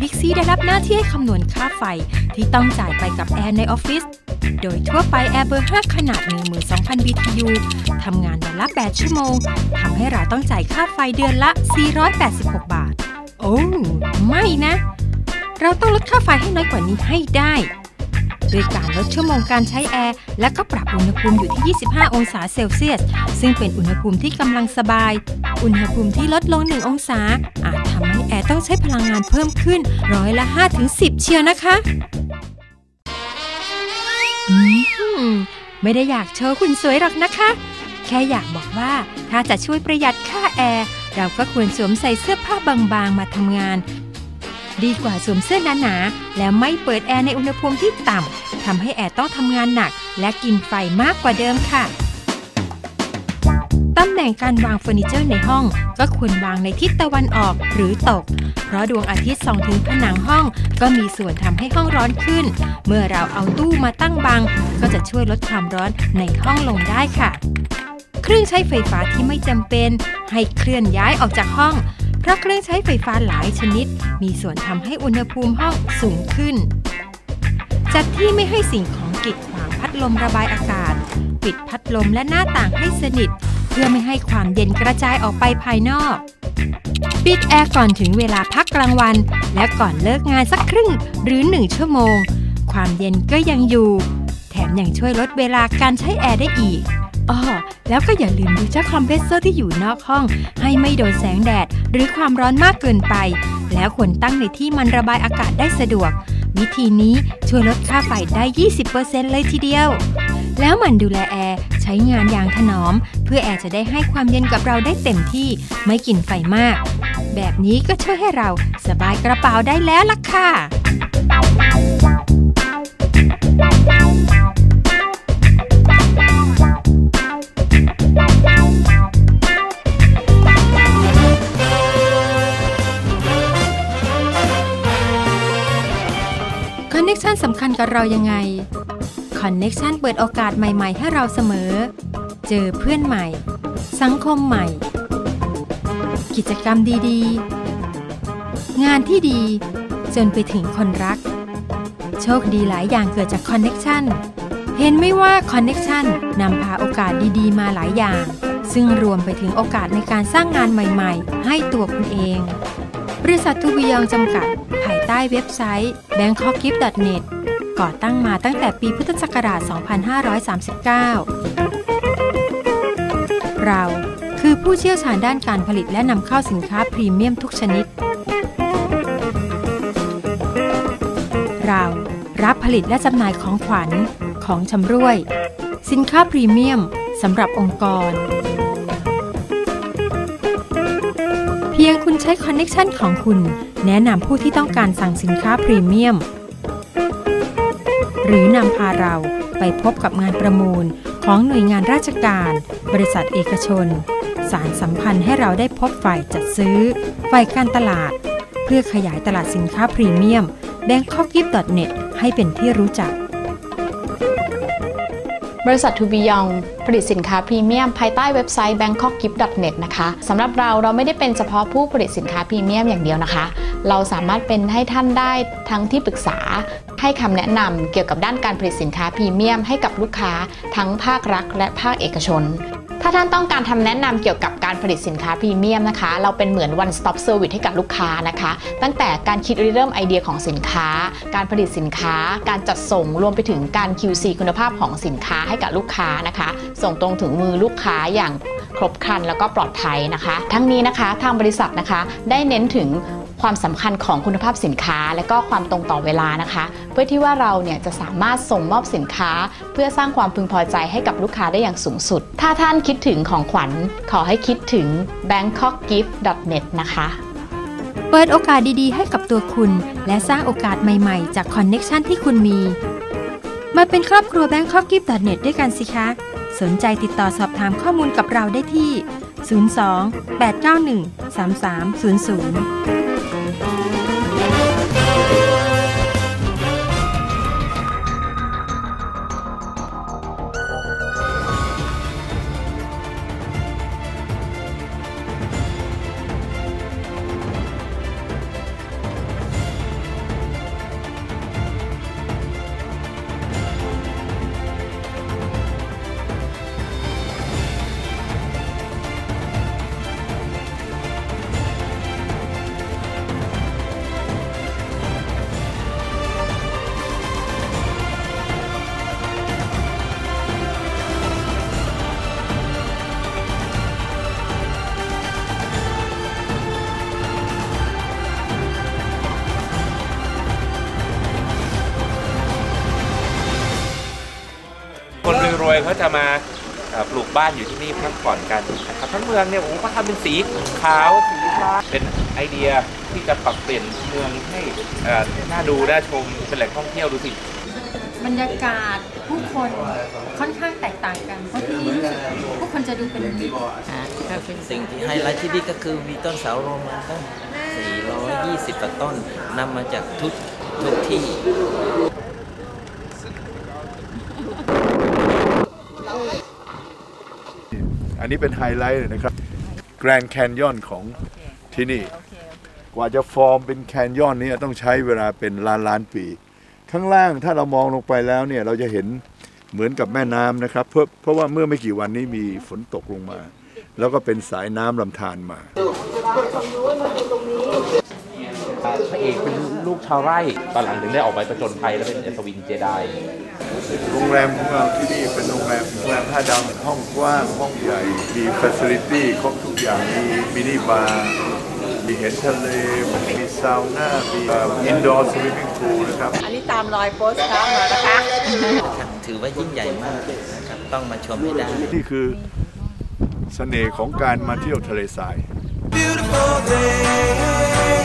บิ๊กซีได้รับหน้าที่ให้คำนวณค่าไฟที่ต้องจ่ายไปกับแอร์ในออฟฟิศ โดยทั่วไปแอร์เบอร์5ขนาด 12,000 BTU ทำงานวันละ 8 ชั่วโมง ทำให้เราต้องจ่ายค่าไฟเดือนละ 486 บาท โอ้ไม่นะ เราต้องลดค่าไฟให้น้อยกว่านี้ให้ได้โดยการลดชั่วโมงการใช้แอร์ และก็ปรับอุณหภูมิอยู่ที่ 25 องศาเซลเซียส ซึ่งเป็นอุณหภูมิที่กำลังสบาย อุณหภูมิที่ลดลง 1 องศา อาจ แอร์ต้องใช้พลังงานเพิ่มขึ้นร้อยละ 5-10 เชียวนะคะไม่ได้อยากโชว์คุณสวยหรอกนะคะ แค่อยากบอกว่าถ้าจะช่วยประหยัดค่าแอร์ เราก็ควรสวมใส่เสื้อผ้าบางๆมาทำงาน ดีกว่าสวมเสื้อหนาๆแล้วไม่เปิดแอร์ในอุณหภูมิที่ต่ำทำให้แอร์ต้องทำงานหนัก และกินไฟมากกว่าเดิมค่ะ ตำแหน่งการวางเฟอร์นิเจอร์ในห้อง ก็ควรวางในทิศตะวันออกหรือตก เพราะดวงอาทิตย์ส่องถึงผนังห้อง ก็มีส่วนทำให้ห้องร้อนขึ้น เมื่อเราเอาตู้มาตั้งบัง ก็จะช่วยลดความร้อนในห้องลงได้ค่ะ เครื่องใช้ไฟฟ้าที่ไม่จำเป็น ให้เคลื่อนย้ายออกจากห้อง เพราะเครื่องใช้ไฟฟ้าหลายชนิด มีส่วนทำให้อุณหภูมิห้องสูงขึ้น จัดที่ไม่ให้สิ่งของกีดขวางพัดลมระบายอากาศ ปิดพัดลมและหน้าต่างให้สนิท เพื่อไม่ให้ความเย็นกระจายออกไปภายนอก ปิดแอร์ก่อนถึงเวลาพักกลางวัน และก่อนเลิกงานสักครึ่งหรือหนึ่งชั่วโมง ความเย็นก็ยังอยู่ แถมยังช่วยลดเวลาการใช้แอร์ได้อีกอ้อแล้วก็อย่าลืมดูเจ้าคอมเพรสเซอร์ที่อยู่นอกห้อง ให้ไม่โดนแสงแดด หรือความร้อนมากเกินไป แล้วควรตั้งในที่มันระบายอากาศได้สะดวก วิธีนี้ช่วยลดค่าไฟได้ 20%เลยทีเดียว แล้วหมันดูแลแอร์ใช้งานอย่างถนอม เพื่อแอร์จะได้ให้ความเย็นกับเราได้เต็มที่ไม่กินไฟมาก แบบนี้ก็ช่วยให้เราสบายกระเป๋าได้แล้วล่ะค่ะ คอนเน็ชันสำคัญกับเรายังไง คอนเน็ชันเปิดโอกาสใหม่ๆ ให้เราเสมอ เจอเพื่อนใหม่ สังคมใหม่ กิจกรรมดีๆ งานที่ดี จนไปถึงคนรัก โชคดีหลายอย่างเกิดจากคอนเน็ชันเห็นไม่ว่าคอนเน็ชันนำพาโอกาสดีๆ มาหลายอย่าง ซึ่งรวมไปถึงโอกาสในการสร้างงานใหม่ๆ ให้ตัวคุณเอง บริษัททูบิยองจำกัด ภายใต้เว็บไซต์ bangkokgift.net ก่อตั้งมาตั้งแต่ปีพุทธศักราช 2539 เราคือผู้เชี่ยวชาญด้านการผลิตและนำเข้าสินค้าพรีเมียมทุกชนิด เรารับผลิตและจำหน่ายของขวัญ ของชำร่วย สินค้าพรีเมียมสำหรับองค์กร เพียงคุณใช้คอนเน็ชันของคุณ แนะนำผู้ที่ต้องการสั่งสินค้าพรีเมียม หรือนำพาเราไปพบกับงานประมูลของหน่วยงานราชการ บริษัทเอกชน สารสัมพันธ์ให้เราได้พบฝ่ายจัดซื้อ ฝ่ายการตลาด เพื่อขยายตลาดสินค้าพรีเมียม bangkokgift.net ให้เป็นที่รู้จัก บริษัททูบิยองผลิตสินค้าพรีเมียมภายใต้เว็บไซต์ bangkokgift.net นะคะสำหรับเราเราไม่ได้เป็นเฉพาะผู้ผลิตสินค้าพรีเมียมอย่างเดียวนะคะ เราสามารถเป็นให้ท่านได้ทั้งที่ปรึกษา ให้คำแนะนำเกี่ยวกับด้านการผลิตสินค้าพรีเมียมให้กับลูกค้าทั้งภาครัฐและภาคเอกชน ถ้าท่านต้องการทำแนะนำเกี่ยวกับการผลิตสินค้าพรีเมียมนะคะ เราเป็นเหมือน one stop service ให้กับลูกค้านะคะ ตั้งแต่การคิดริเริ่มไอเดียของสินค้า การผลิตสินค้า การจัดส่งรวมไปถึงการ QC คุณภาพของสินค้าให้กับลูกค้านะคะ ส่งตรงถึงมือลูกค้าอย่างครบครันแล้วก็ปลอดภัยนะคะ ทั้งนี้นะคะทางบริษัทนะคะได้เน้นถึง ความสำคัญของคุณภาพสินค้า และก็ความตรงต่อเวลานะคะ เพื่อที่ว่าเราเนี่ยจะสามารถส่งมอบสินค้า เพื่อสร้างความพึงพอใจให้กับลูกค้าได้อย่างสูงสุด ถ้าท่านคิดถึงของขวัญ ขอให้คิดถึง bangkokgift.net นะคะเปิดโอกาสดีๆ ให้กับตัวคุณ และสร้างโอกาสใหม่ๆ จากคอนเน็ชันที่คุณมี มาเป็นครอบครัว Bangkok Gift net ด้วยกันสิคะ สนใจติดต่อสอบถามข้อมูลกับเราได้ที่ 02 891 3300 รวยๆเขาจะมาเอ่อปลูกบ้านอยู่ที่นี่พักผ่อนกันนะครับทั้งเมืองเนี่ยโอ้โหเขาทำเป็นสีขาวสีฟ้าเป็นไอเดียที่จะปรับเปลี่ยนเมืองให้เอ่อน่าดูน่าชมเป็นแหล่งท่องเที่ยวดูสิบรรยากาศผู้คนค่อนข้างแตกต่างกันเพราะที่นี่รู้สึกผู้คนจะดูเป็นมิตรสิ่งที่ไฮไลท์ที่นี่ก็คือมีต้นเสาโรมันตั้ง420กว่าต้นนำมาจากทุกทุกที่ อันนี้เป็นไฮไลท์เลยนะครับแกรนด์แคนยอนของที่นี่ กว่าจะฟอร์มเป็นแคนยอนนี้ต้องใช้เวลาเป็นล้านล้านปี ข้างล่างถ้าเรามองลงไปแล้วเนี่ยเราจะเห็นเหมือนกับแม่น้ำนะครับ เพราะเพราะว่าเมื่อไม่กี่วันนี้มีฝนตกลงมา แล้วก็เป็นสายน้ำลำธารมา พระเอกเป็นลูกชาวไร่ตอนหลังถึงได้ออกไปประจนภัยแล้วเป็นอัศวินเจไดโรงแรมของเราที่นี่เป็นโรงแรมโรงแรมห้าดาวห้องกว้างห้องใหญ่ มีฟ a ซิลิตี้ครบทุกอย่างมีมินิบาร์มีเห็นทะเล มีซาวน่า มีอินดอร์สวิมมิ่งพูลนะครับ อันนี้ตามรอยโปสการ์ดมานะคะครับถือว่ายิ่งใหญ่มากนะครับ ต้องมาชมให้ได้ นี่คือเสน่ห์ของการมาเที่ยวทะเลทราย beautiful day.